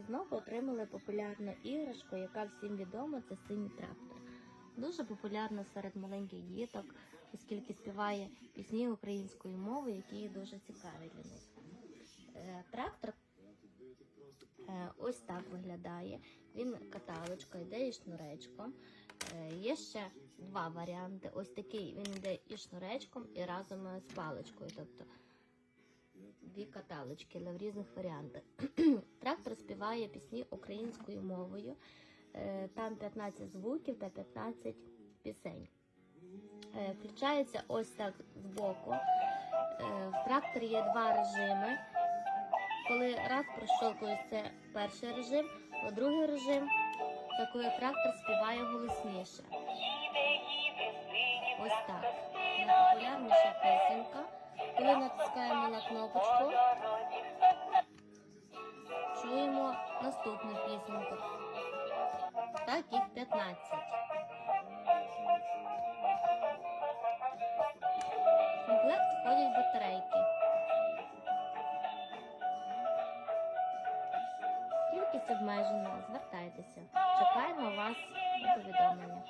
знову отримали популярну іграшку, яка всім відома, це синій трактор. Дуже популярна серед маленьких діток, оскільки співає пісні українською мовою, які дуже цікаві для них. Е, Трактор е, ось так виглядає. Він каталочка, йде і шнуречком. Е, Є ще два варіанти. Ось такий він йде і шнуречком, і разом з паличкою. Тобто дві каталочки, але в різних варіантах. Трактор співає пісні українською мовою. Е, Там 15 звуків та 15 пісень. Е, Включається ось так збоку. Е, В тракторі є два режими. Коли раз прощолкується перший режим, а другий режим це коли трактор співає голосніше. Ось так. Найпопулярніша пісенька. Коли натискаємо на кнопочку, наступних пісеньок. Так їх 15. В комплект входять батарейки. Кількість обмежена, звертайтеся. Чекаємо вас на повідомлення.